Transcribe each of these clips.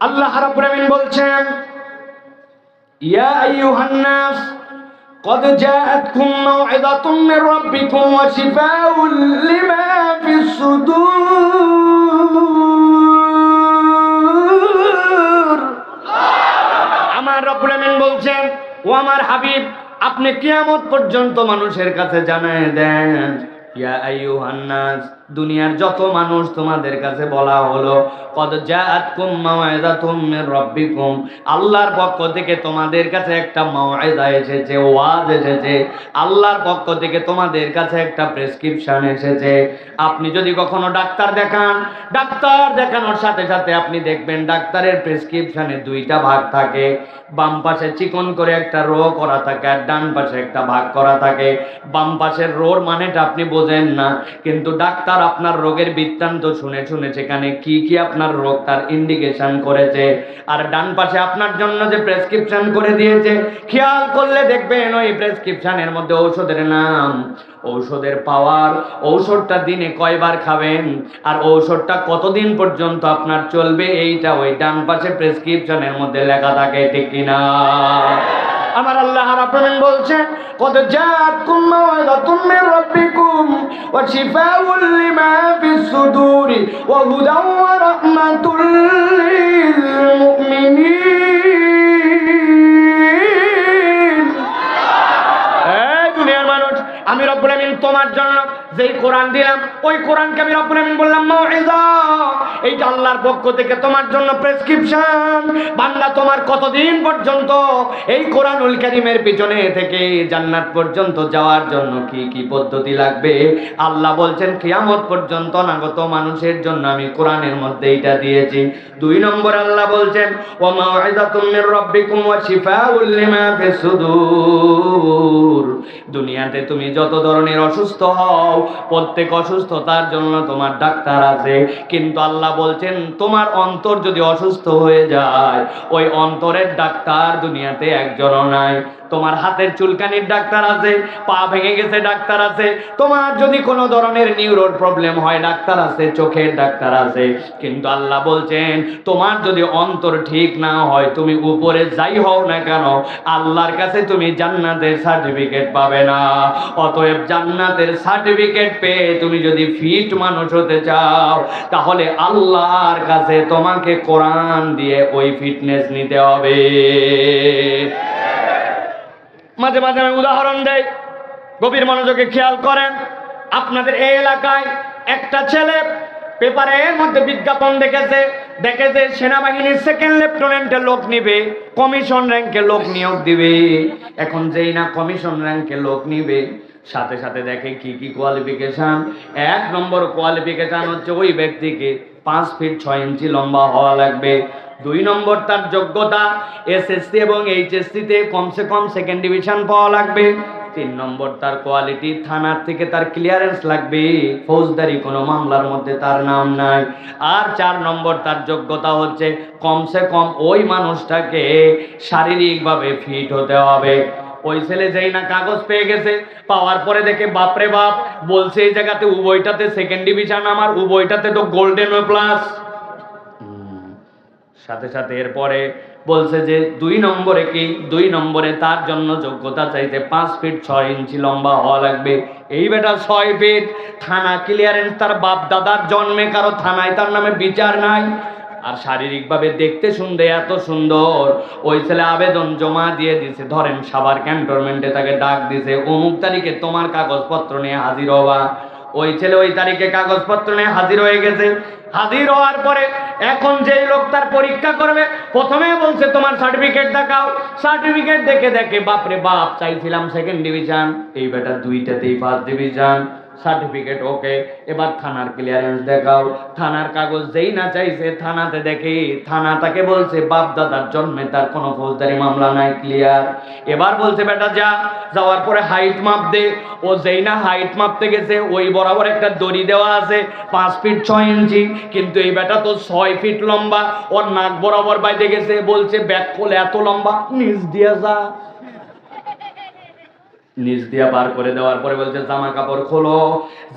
আল্লাহ রাব্বুল আমিন বলছেন ইয়া আইয়ুহান নাস قد جاءتكم موعظة من ربكم وشفاء لما في الصدور আমার রব্বুল আমিন বলছেন ও আমার হাবিব আপনি কিয়ামত পর্যন্ত মানুষের কাছে জানায় দেন ইয়া আইয়ুহান নাস দুনিয়ার যত মানুষ তোমাদের কাছে বলা হলো, কদ আল্লাহর পক্ষ থেকে তোমাদের কাছে একটা মাওয়াইজা এসেছে, ওয়াজ এসেছে। আল্লাহর পক্ষ থেকে তোমাদের কাছে একটা প্রেসক্রিপশন এসেছে। আপনি যদি কখনো ডাক্তার দেখান, ডাক্তার দেখানোর সাথে সাথে আপনি দেখবেন ডাক্তারের প্রেসক্রিপশনে দুইটা ভাগ থাকে। বাম পাশে চিকন করে একটা রো করা থাকে আর ডান পাশে একটা ভাগ করা থাকে। বাম পাশের রোর মানেটা আপনি বোঝেন না, কিন্তু ডাক্তার আপনার রোগের বৃত্তান্ত শুনে শুনে সেখানে কি কি আপনার রোগ তার ইন্ডিকেশন করেছে। আর ডান পাশে আপনার জন্য যে প্রেসক্রিপশন করে দিয়েছে, খেয়াল করলে দেখবেন ওই প্রেসক্রিপশনের মধ্যে ঔষধের নাম, ঔষধের পাওয়ার ঔষধটা দিনে কয়বার খাবেন, আর ঔষধটা কতদিন পর্যন্ত আপনার চলবে, এইটা ওই ডান পাশে প্রেসক্রিপশনের মধ্যে লেখা থাকে, ঠিক কিনা আমার আল্লাহ বলছেন কত মির রাব্বিকুম ওয়া লিমা সুদুরি ওয়া হুদাও ওয়া রাহমাতুল লিল মুমিনিন এই দুনিয়ার মানুষ, আমি রব্বুল আমিন তোমার জন্য যেই কোরআন দিলাম, ওই কোরআনকে আমি রব্বুল আমিন বললাম মাউইজা এইটা আল্লাহর পক্ষ থেকে তোমার জন্য প্রেসক্রিপশন বান্দা, তোমার কতদিন পর্যন্ত এই কোরআনুল কারীমের পিছনে থেকে জান্নাত পর্যন্ত যাওয়ার জন্য কি কি পদ্ধতি লাগবে? আল্লাহ বলছেন, কিয়ামত পর্যন্ত নাগত মানুষের জন্য আমি কোরআনের মধ্যে এটা দিয়েছি। দুই নম্বর আল্লাহ বলছেন ও মাউইজাতুম মির রাব্বিকুম ওয়া শিফাউল লিমা দুনিয়াতে তুমি যত ধরনের অসুস্থ হও প্রত্যেক অসুস্থতার জন্য তোমার ডাক্তার আছে। কিন্তু আল্লাহ বলছেন, তোমার অন্তর যদি অসুস্থ হয়ে যায়, ওই অন্তরের ডাক্তার দুনিয়াতে একজনও নাই। তোমার হাতের চুলকানির ডাক্তার আছে, পা ভেঙে গেছে ডাক্তার আছে, তোমার যদি কোনো ধরনের নিউরোর প্রবলেম হয়, ডাক্তার আছে, চোখের ডাক্তার আছে। কিন্তু আল্লাহ বলছেন, তোমার যদি অন্তর ঠিক না হয়, তুমি উপরে যাই হও না কেন, আল্লাহর কাছে তুমি জান্নাতের সার্টিফিকেট পাবে না। অতএব জান্নাতের সার্টিফিকেট পেয়ে তুমি যদি ফিট মানুষ হতে চাও, তাহলে আল্লাহর কাছে তোমাকে কোরআন দিয়ে ওই ফিটনেস নিতে হবে। মাঝে মাঝে আমি উদাহরণ দেই। গভীর মনোযোগে খেয়াল করেন, আপনাদের এই এলাকায় একটা ছেলে পেপারের মধ্যে বিজ্ঞাপন দেখেছে দেখেছে সেনাবাহিনীর সেকেন্ড লেফটেন্যান্টের লোক নিবে কমিশন র্যাঙ্কে লোক নিয়োগ দিবে। এখন যেই না কমিশন র্যাঙ্কে লোক নিবে সাথে সাথে দেখে কি কি কোয়ালিফিকেশন এক নম্বর কোয়ালিফিকেশন হচ্ছে ওই ব্যক্তিকে পাঁচ ফিট ছয় ইঞ্চি লম্বা হওয়া লাগবে। দুই নম্বর তার যোগ্যতা এসএসসি এবং এইচএসসিতে কমসে কম সেকেন্ড ডিভিশন পাওয়া লাগবে। তিন নম্বর তার কোয়ালিটি থানার থেকে তার ক্লিয়ারেন্স লাগবে। ফৌজদারি কোনো মামলার মধ্যে তার নাম নাই। আর চার নম্বর তার যোগ্যতা হচ্ছে কমসে কম ওই মানুষটাকে শারীরিকভাবে ফিট হতে হবে। ওই ছেলে যেই না কাগজ পেয়ে গেছে, পাওয়ার পরে দেখে বাপরে বাপ, বলছে এই জায়গাতে উভয়টাতে সেকেন্ড ডিভিশন আমার, উভয়টাতে তো গোল্ডেন প্লাস সাথে সাথে এরপরে বলছে যে দুই নম্বরে কি? দুই নম্বরে তার জন্য যোগ্যতা চাইছে পাঁচ ফিট ছয় ইঞ্চি লম্বা হওয়া লাগবে। এই বেটা ছয় ফিট থানা ক্লিয়ারেন্স তার বাপ দাদার জন্মে, কারও থানায় তার নামে বিচার নাই। আর শারীরিকভাবে দেখতে শুনতে এত সুন্দর। ওই ছেলে আবেদন জমা দিয়ে দিছে। ধরেন সাবার ক্যান্টনমেন্টে তাকে ডাক দিছে, অমুক তারিখে তোমার কাগজপত্র নিয়ে হাজির হবা। ওই ছেলে ওই তারিখে কাগজপত্র নিয়ে হাজির হয়ে গেছে। হাজির হওয়ার পরে এখন যেই লোক তার পরীক্ষা করবে, প্রথমে বলছে, তোমার সার্টিফিকেট দেখাও। সার্টিফিকেট দেখে দেখে, বাপরে বাপ, চাইছিলাম সেকেন্ড ডিভিশন এই বেটা দুইটাতেই ফার্স্ট ডিভিশন সার্টিফিকেট ওকে এবার থানার ক্লিয়ারেন্স দেখাও। থানার কাগজ যেই না চাইছে, থানাতে দেখে, থানা তাকে বলছে, বাপ দাদার জন্মে তার কোনো ফৌজদারি মামলা নাই ক্লিয়ার এবার বলছে, বেটা, যা। যাওয়ার পরে হাইট মাপ দে। ও যেই না হাইট মাপতে গেছে, ওই বরাবর একটা দড়ি দেওয়া আছে, পাঁচ ফিট ছয় ইঞ্চি। কিন্তু এই বেটা তো ছয় ফিট লম্বা, ওর নাক বরাবর বাইতে গেছে, বলছে ব্যাক খোল, এত লম্বা, নিচ দিয়ে যা। নিচ দিয়া পার করে দেওয়ার পরে বলছে, জামা কাপড় খোলো।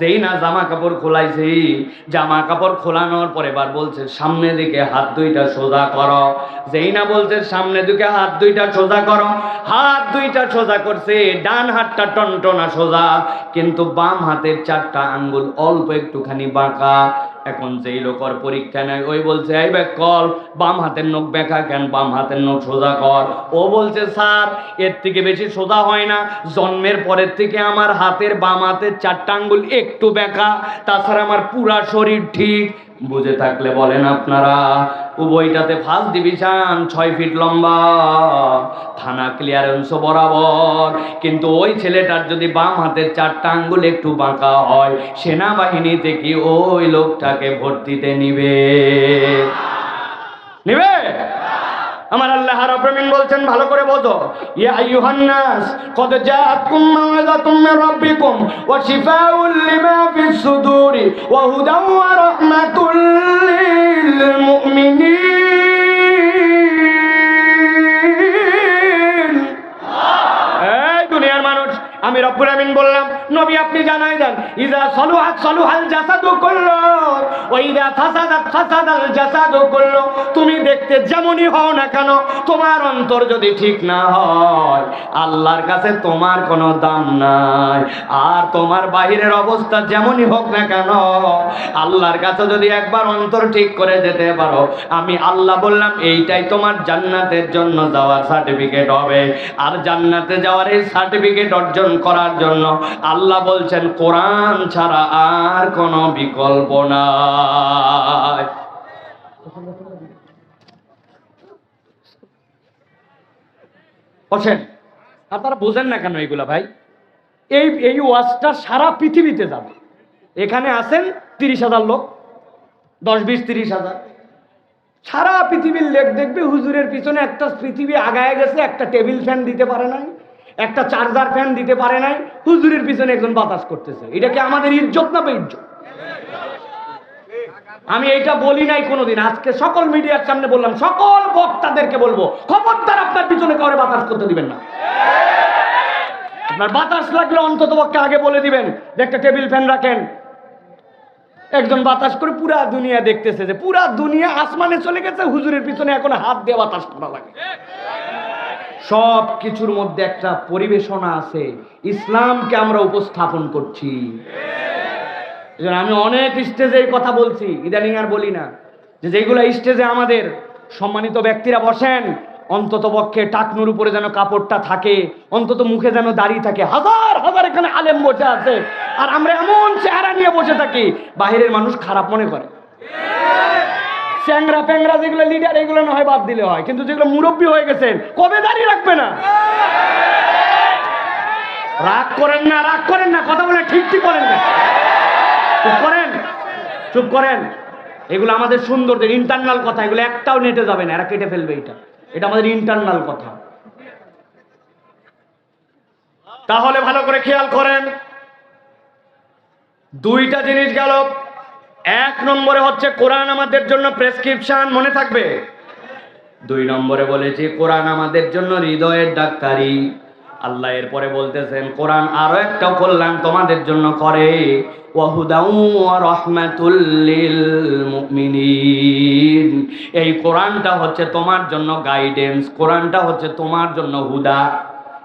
যেই না জামা কাপড় খোলাইছি, জামা কাপড় খোলানোর পরে এবার বলছে, সামনে দিকে হাত দুইটা সোজা করো। যেই না বলছে, সামনে দিকে হাত দুইটা সোজা করো। হাত দুইটা সোজা করছে, ডান হাতটা টনটনা সোজা, কিন্তু বাম হাতের চারটা আঙ্গুল অল্প একটুখানি বাঁকা। এখন যেই লোকর পরীক্ষা নেয়, ওই বলছে, এই ব্যাক কল, বাম হাতের নখ বেঁকা কেন? বাম হাতের নখ সোজা কর। ও বলছে, স্যার, এর থেকে বেশি সোজা হয় না। জন্মের পরের থেকে আমার হাতের বাম হাতের চারটা আঙ্গুল একটু বেঁকা তাছাড়া আমার পুরা শরীর ঠিক। বুঝে থাকলে বলেন আপনারা, উভয়টাতে ফার্স্ট ডিভিশন ছয় ফিট লম্বা, থানা ক্লিয়ারেন্স বরাবর। কিন্তু ওই ছেলেটার যদি বাম হাতের চারটা আঙ্গুল একটু বাঁকা হয়, সেনাবাহিনীতে কি ওই লোকটাকে ভর্তিতে নিবে? নিবে? আমার আল্লাহ রাব্বুল বলছেন, ভালো করে বোঝো। ইয়া আইয়ুহান নাস, কদ জাআতকুম মাউইযাতুম মির রাব্বিকুম, ওয়া শিফাউল লিমা ফিস সুদুরি, ওয়া হুদাও ওয়া রাহমাতুল রব্বুল আমিন বললাম নবী আপনি জানাই দেন। ইজা সলুহাত সলুহাল জাসাদু কুল্লু, ওয়া ইজা ফাসাদাত ফাসাদাল জাসাদু কুল্লু। তুমি দেখতে যেমনই হও না কেন, তোমার অন্তর যদি ঠিক না হয়, আল্লাহর কাছে তোমার কোনো দাম নাই। আর তোমার বাহিরের অবস্থা যেমনই হোক না কেন, আল্লাহর কাছে যদি একবার অন্তর ঠিক করে যেতে পারো, আমি আল্লাহ বললাম, এইটাই তোমার জান্নাতের জন্য যাওয়ার সার্টিফিকেট হবে। আর জান্নাতে যাওয়ার এই সার্টিফিকেট অর্জন করার জন্য আল্লাহ বলছেন, কোরআন ছাড়া আর কোনো বিকল্প নাই। বসেন, আপনারা বোঝেন না কেন এগুলা ভাই? এই এই ওয়াজটা সারা পৃথিবীতে যাবে। এখানে আছেন তিরিশ হাজার লোক, দশ, বিশ, তিরিশ হাজার। সারা পৃথিবীর লেখ দেখবে হুজুরের পিছনে একটা পৃথিবী আগায় গেছে, একটা টেবিল ফ্যান দিতে পারে নাই। একটা চার্জার ফ্যান দিতে পারে নাই, হুজুরের পিছনে একজন বাতাস করতেছে। এটা কি আমাদের ইজ্জত না ইজ্জত আমি এইটা বলি নাই কোনোদিন। আজকে সকল মিডিয়ার সামনে বললাম, সকল বক্তাদেরকে বলব, খবরদার আপনার পিছনে কাউরে বাতাস করতে দিবেন না। আপনার বাতাস লাগলে অন্তত পক্ষে আগে বলে দিবেন যে একটা টেবিল ফ্যান রাখেন। একজন বাতাস করে পুরা দুনিয়া দেখতেছে যে পুরা দুনিয়া আসমানে চলে গেছে, হুজুরের পিছনে এখন হাত দিয়ে বাতাস করা লাগে। সব কিছুর মধ্যে একটা পরিবেশনা আছে। ইসলামকে আমরা উপস্থাপন করছি। আমি অনেক স্টেজে এই কথা বলছি, ইদানিং আর বলি না। যে যেগুলো স্টেজে আমাদের সম্মানিত ব্যক্তিরা বসেন, অন্তত পক্ষে টাকনুর উপরে যেন কাপড়টা থাকে, অন্তত মুখে যেন দাঁড়িয়ে থাকে, হাজার হাজার এখানে আলেম বসে আছে। আর আমরা এমন চেহারা নিয়ে বসে থাকি, বাহিরের মানুষ খারাপ মনে করে। চ্যাংরা প্যাংরা যেগুলো লিডার এগুলো না হয় বাদ দিলে হয়। কিন্তু যেগুলো মুরব্বী হয়ে গেছেন, কবে দাঁড়িয়ে রাখবে না? রাগ করেন না, রাগ করেন না, কথা বলে ঠিক ঠিক করেন না। চুপ করেন চুপ করেন। এগুলো আমাদের সুন্দরদের ইন্টারনাল কথা, এগুলো একটাও নেটে যাবে না, এরা কেটে ফেলবে এটা। এটা আমাদের ইন্টারনাল কথা। তাহলে ভালো করে খেয়াল করেন। দুইটা জিনিস গেল। এক নম্বরে হচ্ছে কোরআন আমাদের জন্য প্রেসক্রিপশন, মনে থাকবে? দুই নম্বরে বলেছি, কোরআন আমাদের জন্য হৃদয়ের ডাক্তারি। আল্লাহ এরপরে বলতেছেন, কোরআন আরও একটা কল্যাণ তোমাদের জন্য করে। এই কোরআনটা হচ্ছে তোমার জন্য গাইডেন্স কোরআনটা হচ্ছে তোমার জন্য হুদা।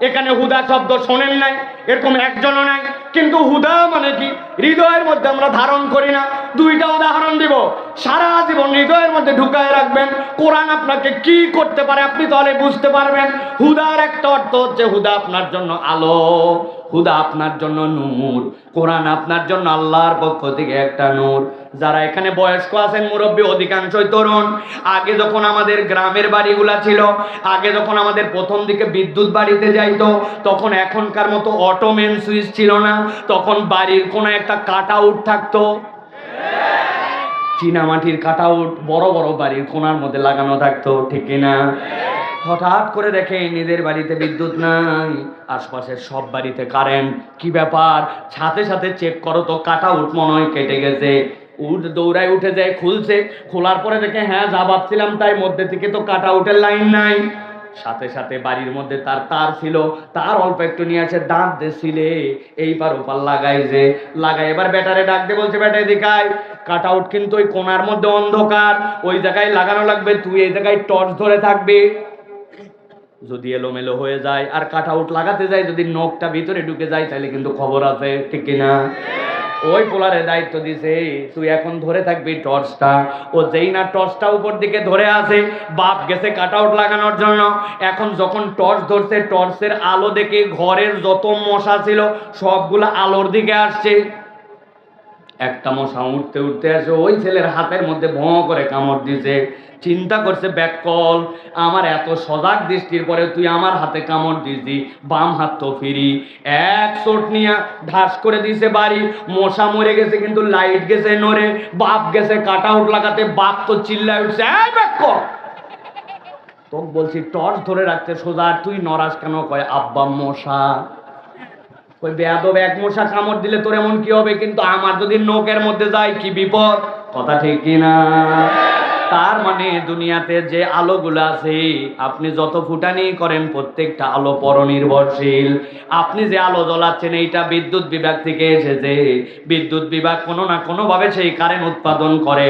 এখানে হুদা শব্দ শোনেন নাই, এরকম একজনও নাই। কিন্তু হুদা মানে কি? হৃদয়ের মধ্যে আমরা ধারণ করি না। দুইটা উদাহরণ দিব। সারা জীবন হৃদয়ের মধ্যে ঢুকায় রাখবেন। কোরআন আপনাকে কি করতে পারে আপনি তাহলে বুঝতে পারবেন। হুদার একটা অর্থ হচ্ছে, হুদা আপনার জন্য আলো, হুদা আপনার জন্য নূর, কোরআন আপনার জন্য আল্লাহর পক্ষ থেকে একটা নূর। যারা এখানে বয়স্ক আছেন, মুরব্বী, অধিকাংশই তরুণ। আগে যখন আমাদের গ্রামের বাড়িগুলা ছিল, আগে যখন আমাদের প্রথম দিকে বিদ্যুৎ বাড়িতে যাইতো, তখন এখনকার মতো অটোমেন সুইচ ছিল না। তখন বাড়ির কোনো একটা কাট আউট থাকতো। চীনামাটির কাট আউট বড় বড় বাড়ির কোনার মধ্যে লাগানো থাকতো, ঠিক কিনা? হঠাৎ করে দেখে নিজের বাড়িতে বিদ্যুৎ নাই, আশপাশের সব বাড়িতে কারেন্ট কি ব্যাপার? সাথে সাথে চেক করো তো কাটা উঠ মনে হয় কেটে গেছে। উঠ, দৌড়ায় উঠে যায়, খুলছে। খোলার পরে দেখে হ্যাঁ যা ভাবছিলাম তাই মধ্যে থেকে তো কাটা উঠের লাইন নাই। সাথে সাথে বাড়ির মধ্যে তার তার ছিল, তার অল্প একটু নিয়ে আছে দাঁত দিছিলে এইবার ওপার লাগাই যে, লাগাই, এবার ব্যাটারে ডাক দিয়ে বলছে ব্যাটারে দেখায় কাট আউট কিন্তু ওই কোনার মধ্যে অন্ধকার, ওই জায়গায় লাগানো লাগবে, তুই এই জায়গায় টর্চ ধরে থাকবি। যদি এলোমেলো হয়ে যায়, আর কাট আউট লাগাতে যায়, যদি নখটা ভিতরে ঢুকে যায়, তাহলে কিন্তু খবর আছে, ঠিক কিনা? ওই পোলারে দায়িত্ব দিছে তুই এখন ধরে থাকবি টর্চটা। ও যেই না টর্চটা উপর দিকে ধরে আছে, বাপ গেছে কাট আউট লাগানোর জন্য। এখন যখন টর্চ ধরছে, টর্চের আলো দেখে ঘরের যত মশা ছিল, সবগুলো আলোর দিকে আসছে। একটা মশা উঠতে উঠতে আসে ওই ছেলের হাতের মধ্যে ভঁ করে কামড় দিছে চিন্তা করছে ব্যাককল আমার এত সজাগ দৃষ্টির পরে তুই আমার হাতে কামড় দিছি বাম হাত তো ফিরি। এক চোট নিয়ে ঢাস করে দিছে বাড়ি। মশা মরে গেছে কিন্তু লাইট গেছে নড়ে, বাপ গেছে কাট আউট লাগাতে, বাপ তো চিল্লায় উঠছে, এই ব্যাককল তোকে বলছি, টর্চ ধরে রাখতে সোজা তুই নরাস কেন? কয়, আব্বা মশা। ওই বেয়াদব এক মশা কামড় দিলে তোর এমন কি হবে? কিন্তু আমার যদি নোকের মধ্যে যায় কি বিপদ? কথা ঠিক কিনা? তার মানে দুনিয়াতে যে আলোগুলো আছে, আপনি যত ফুটানি করেন প্রত্যেকটা আলো পরনির্ভরশীল। আপনি যে আলো জ্বলাচ্ছেন, এইটা বিদ্যুৎ বিভাগ থেকে এসেছে। বিদ্যুৎ বিভাগ কোনো না কোনোভাবে সেই কারেন্ট উৎপাদন করে।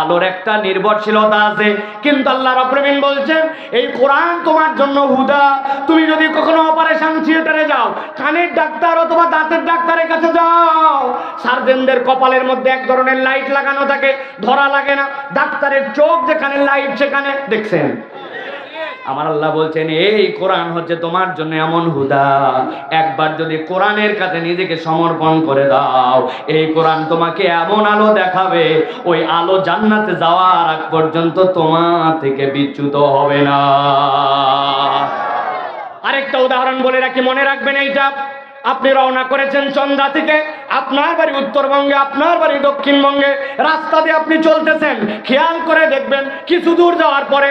আলোর একটা নির্ভরশীলতা আছে। কিন্তু আল্লাহ রপ্রবীণ বলছেন, এই কোরআন তোমার জন্য হুদা। তুমি যদি কখনো অপারেশন থিয়েটারে যাও, কানের ডাক্তার অথবা দাঁতের ডাক্তারের কাছে যাও সার্জেনদের কপালের মধ্যে এক ধরনের লাইট লাগানো থাকে, ধরা লাগে না। ডাক্তারের চোখ যেখানে লাইট সেখানে দেখছেন? আমার আল্লাহ বলছেন, এই কোরআন হচ্ছে তোমার জন্য এমন হুদা। একবার যদি কোরআনের কাছে নিজেকে সমর্পণ করে দাও, এই কোরআন তোমাকে এমন আলো দেখাবে, ওই আলো জান্নাতে যাওয়ার আগ পর্যন্ত তোমার থেকে বিচ্যুত হবে না। আরেকটা উদাহরণ বলে রাখি, মনে রাখবেন এইটা। আপনি রওনা করেছেন চন্দ্রা থেকে। আপনার বাড়ি উত্তরবঙ্গে, আপনার বাড়ি দক্ষিণবঙ্গে। রাস্তা দিয়ে আপনি চলতেছেন। খেয়াল করে দেখবেন, কিছু দূর যাওয়ার পরে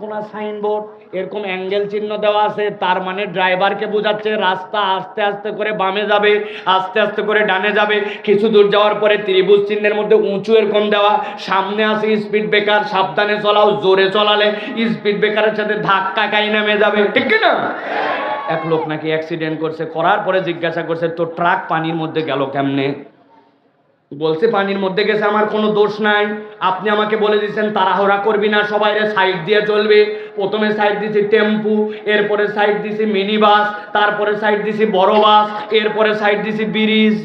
কোনা সাইনবোর্ড, এরকম অ্যাঙ্গেল চিহ্ন দেওয়া আছে। তার মানে ড্রাইভারকে বোঝাচ্ছে রাস্তা আস্তে আস্তে করে বামে যাবে, আস্তে আস্তে করে ডানে যাবে। কিছু দূর যাওয়ার পরে ত্রিভুজ চিহ্নের মধ্যে উঁচু এরকম দেওয়া। সামনে আছে স্পিড ব্রেকার, সাবধানে চলাও, জোরে চলালে স্পিড ব্রেকারের সাথে ধাক্কা খাই নেমে যাবে। ঠিক না এক লোক নাকি অ্যাক্সিডেন্ট করছে, করার পরে জিজ্ঞাসা করছে তো ট্রাক পানির মধ্যে গেল কেমনে? বলছে, পানির মধ্যে গেছে, আমার কোনো দোষ নাই। আপনি আমাকে বলে দিচ্ছেন তাড়াহড়া করবি না সবাই সাইড দিয়ে চলবে। প্রথমে সাইড দিছি টেম্পু, এরপরে সাইড দিছি মিনি বাস তারপরে সাইড দিছি বড় বাস এরপরে সাইড দিছি ব্রিজ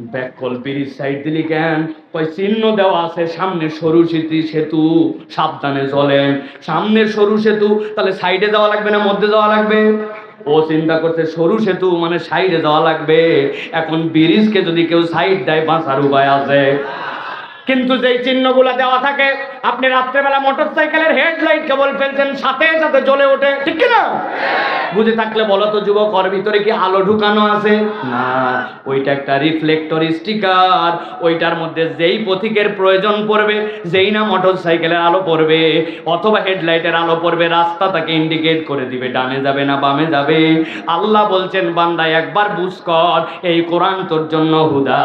ব্যাককল ব্রিজ সাইড দিলি কেন? কয় চিহ্ন দেওয়া আছে, সামনে সরু সেতু সেতু, সাবধানে চলেন। সামনে সরু সেতু, তাহলে সাইডে যাওয়া লাগবে না মধ্যে যাওয়া লাগবে? ও চিন্তা করছে, সরু সেতু মানে সাইডে যাওয়া লাগবে। এখন ব্রিজকে যদি কেউ সাইড দেয়, বাঁচার উপায় আছে। কিন্তু যেই চিহ্নগুলো দেওয়া থাকে, আপনি রাত্রেবেলা মোটর সাইকেলের হেডলাইট কেবল ফেলছেন, সাথে সাথে জ্বলে ওঠে। ঠিক কি না বুঝে থাকলে বলো তো যুবক, ওর ভিতরে কি আলো ঢুকানো আছে? না, ওইটা একটা রিফ্লেক্টর স্টিকার ওইটার মধ্যে যেই পথিকের প্রয়োজন পড়বে, যেই না মোটর সাইকেলের আলো পড়বে, অথবা হেডলাইটের আলো পড়বে, রাস্তা তাকে ইন্ডিকেট করে দিবে, ডানে যাবে না বামে যাবে। আল্লাহ বলছেন, বান্দা, একবার বুঝ কর, এই কোরআন তোর জন্য হুদা।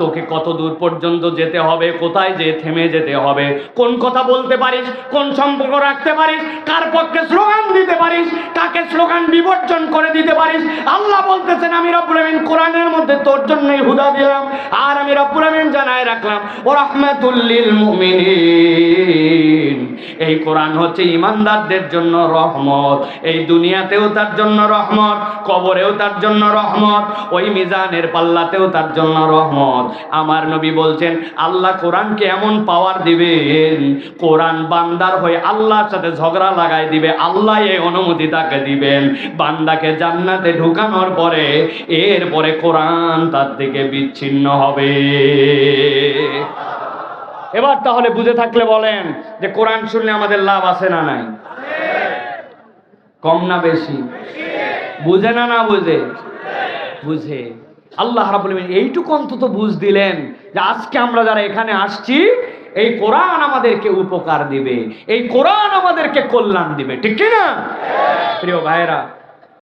তোকে কত দূর পর্যন্ত যেতে হবে কোথায় যে থেমে যেতে হবে? কোন কথা বলতে পারিস? কোন সম্পর্ক রাখতে পারিস? কার পক্ষে স্লোগান দিতে পারিস? কাকে স্লোগান বিবর্জন করে দিতে পারিস? আল্লাহ বলতেছেন, আমি রব্বুল আমিন কোরআনের মধ্যে তোর জন্যই হুদা দিলাম আর আমি রব্বুল আমিন জানায় রাখলাম। ও রহমাতুল্লিল মুমিনিন। এই কোরআন হচ্ছে ইমানদারদের জন্য রহমত। এই দুনিয়াতেও তার জন্য রহমত, কবরেও তার জন্য রহমত, ওই মিজানের পাল্লাতেও তার জন্য রহমত। আমার নবী বলছেন, আল্লাহ কোরআনকে এমন পাওয়ার দিবেন, কোরআন বান্দার হয়ে আল্লাহর সাথে ঝগড়া লাগাই দিবে, আল্লাহ এই অনুমতি তাকে দিবেন। বান্দাকে জান্নাতে ঢুকানোর পরে, এরপরে কোরআন তার থেকে বিচ্ছিন্ন হবে। এবার তাহলে বুঝে থাকলে বলেন যে কোরআন শুনলে আমাদের লাভ আছে না নাই? কম না বেশি? বুঝে না না বুঝে? বুঝে। আল্লাহ রাবুল এইটুকু অন্তত বুঝ দিলেন যে আজকে আমরা যারা এখানে আসছি, এই কোরআন আমাদেরকে উপকার দিবে। এই কোরআন আমাদেরকে কল্যাণ দিবে। ঠিক কিনা? প্রিয় ভাইরা